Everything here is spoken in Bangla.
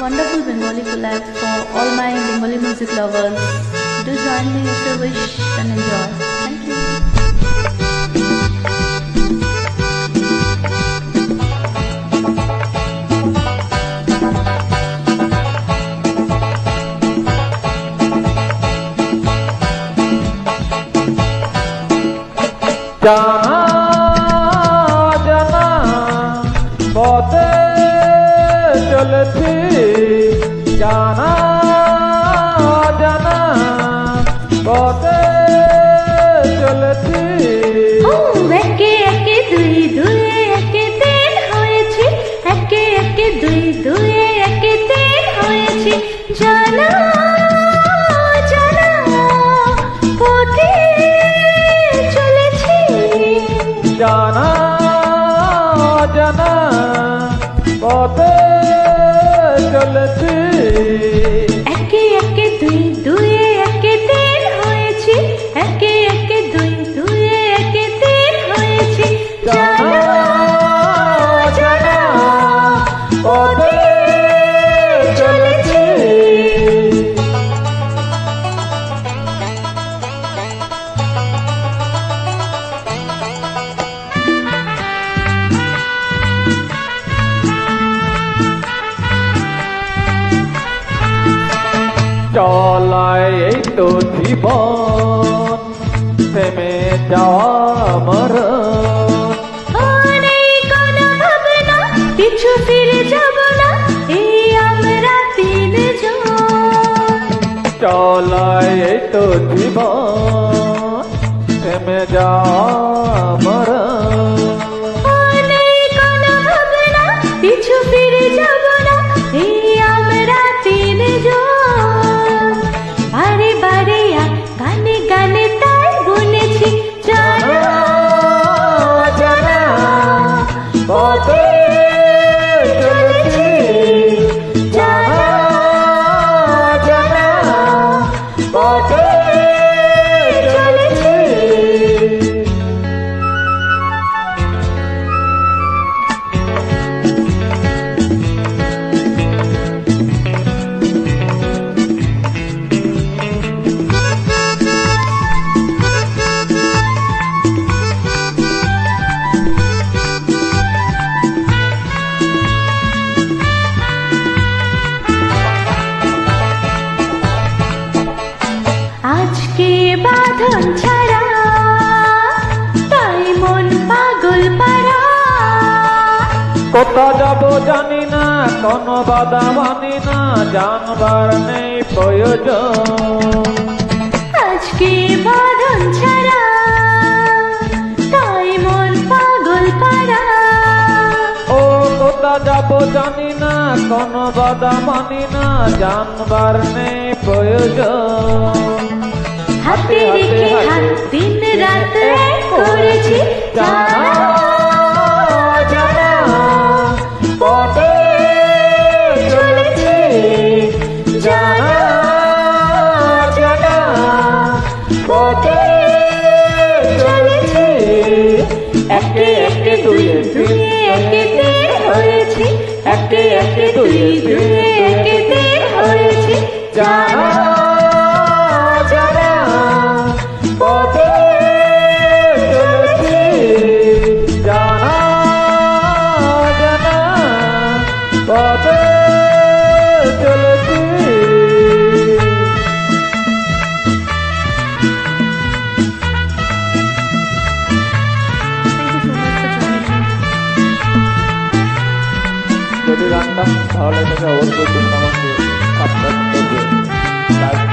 wonderful Bengali collab for all my Bengali music lovers. Do join me if you wish and enjoy. Thank you. जाना बहुत चलते জানা জানা পথে চলেছি চলায় এই তো জীবন থেমে যাওয়া মরণ পিছু ফিরে যাব না এই আমরা চলায় এই তো জীবন থেমে যাওয়া মরণ অনেক পিছু ফিরে বাঁধন ছাড়া তাই মন পাগল পারা। কোথা যাব জানি না কোনো বাধা মানি না জানবার নেই প্রয়োজন। আজকে বাঁধন ছাড়া তাই মন পাগল পারা। ও কোথা যাব জানি না কোনো বাধা মানি না জানবার নেই প্রয়োজন। হাতে রেখে হাত দিন রাত করেছি একে একে দুই দুই একে তিন একে একে দুই দুই একে হয়েছি জানা যদি গানটা ভালো লেগে অবশ্যই আমাকে সাবস্ক্রাইব করবে লাইক